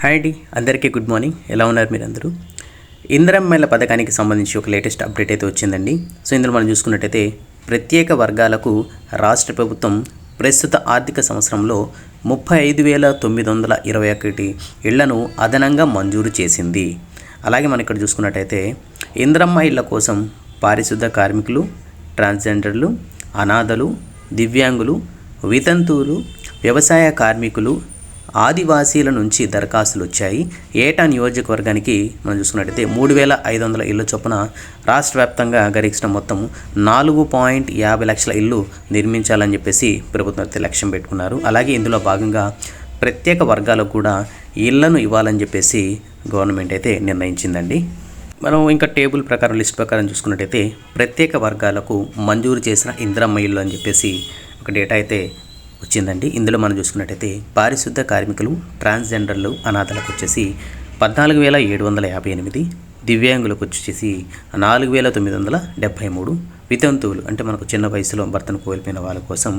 Hi అండి అందరికీ good morning ఎలా ఉన్నారు మీరందరూ? ఇంద్రమ్మల పథకానికి సంబంధించి ఒక లేటెస్ట్ అప్డేట్ అయితే వచ్చిందండి. సో ఇందులో మనం చూసుకున్నట్టయితే ప్రత్యేక వర్గాలకు రాష్ట్ర ప్రభుత్వం ప్రస్తుత ఆర్థిక సంవత్సరంలో ముప్పై ఐదు వేల తొమ్మిది వందల ఇరవై ఒకటి ఇళ్ళను అదనంగా మంజూరు చేసింది. అలాగే మనం ఇక్కడ చూసుకున్నట్టయితే ఇంద్రమ్మ ఇళ్ళ కోసం పారిశుద్ధ కార్మికులు ట్రాన్స్జెండర్లు అనాథలు దివ్యాంగులు వితంతువులు వ్యవసాయ కార్మికులు ఆదివాసీల నుంచి దరఖాస్తులు వచ్చాయి. ఏటా నియోజకవర్గానికి మనం చూసుకున్నట్టయితే మూడు వేల ఐదు వందల ఇళ్ళ చొప్పున రాష్ట్ర వ్యాప్తంగా గరిచిన మొత్తం నాలుగు పాయింట్ యాభై లక్షల ఇల్లు నిర్మించాలని చెప్పేసి ప్రభుత్వం అయితే లక్ష్యం పెట్టుకున్నారు. అలాగే ఇందులో భాగంగా ప్రత్యేక వర్గాలకు కూడా ఇళ్ళను ఇవ్వాలని చెప్పేసి గవర్నమెంట్ అయితే నిర్ణయించిందండి. మనం ఇంకా టేబుల్ ప్రకారం లిస్ట్ ప్రకారం చూసుకున్నట్టయితే ప్రత్యేక వర్గాలకు మంజూరు చేసిన ఇందిరమ్మ ఇల్లు అని చెప్పేసి ఒక డేటా అయితే వచ్చిందండి. ఇందులో మనం చూసుకున్నట్టయితే పారిశుద్ధ కార్మికులు ట్రాన్స్జెండర్లు అనాథలకు వచ్చేసి పద్నాలుగు వేల ఏడు వందల యాభై ఎనిమిది దివ్యాంగులకు వచ్చేసి నాలుగు వేల తొమ్మిది వందల డెబ్భై మూడు వితంతువులు అంటే మనకు చిన్న వయసులో భర్తను కోల్పోయిన వాళ్ళ కోసం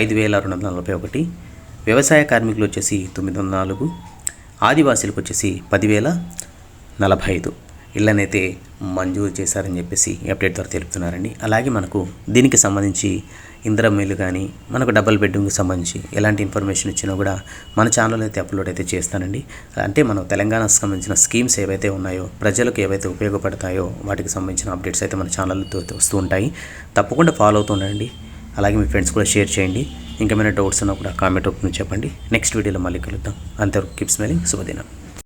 ఐదు వేల రెండు వందల నలభై ఒకటి వ్యవసాయ కార్మికులు వచ్చేసి తొమ్మిది వందల నాలుగు ఆదివాసీలకు వచ్చేసి పదివేల నలభై ఐదు. ఇళ్ళనైతే మంజూరు చేశారని చెప్పేసి అప్డేట్ ద్వారా తెలుపుతున్నారండి. అలాగే మనకు దీనికి సంబంధించి ఇందిరమ్మ కానీ మనకు డబల్ బెడ్రూమ్కి సంబంధించి ఎలాంటి ఇన్ఫర్మేషన్ ఇచ్చినా కూడా మన ఛానల్ అయితే అప్లోడ్ అయితే చేస్తానండి. అంటే మనం తెలంగాణకు సంబంధించిన స్కీమ్స్ ఏవైతే ఉన్నాయో ప్రజలకు ఏవైతే ఉపయోగపడతాయో వాటికి సంబంధించిన అప్డేట్స్ అయితే మన ఛానల్తో వస్తూ ఉంటాయి. తప్పకుండా ఫాలో అవుతూ ఉండండి. అలాగే మీ ఫ్రెండ్స్ కూడా షేర్ చేయండి. ఇంకేమైనా డౌట్స్ ఉన్నా కూడా కామెంట్ రూపంలో చెప్పండి. నెక్స్ట్ వీడియోలో మళ్ళీ కలుద్దాం. అంతవరకు కీప్ స్మెలింగ్. శుభదినం.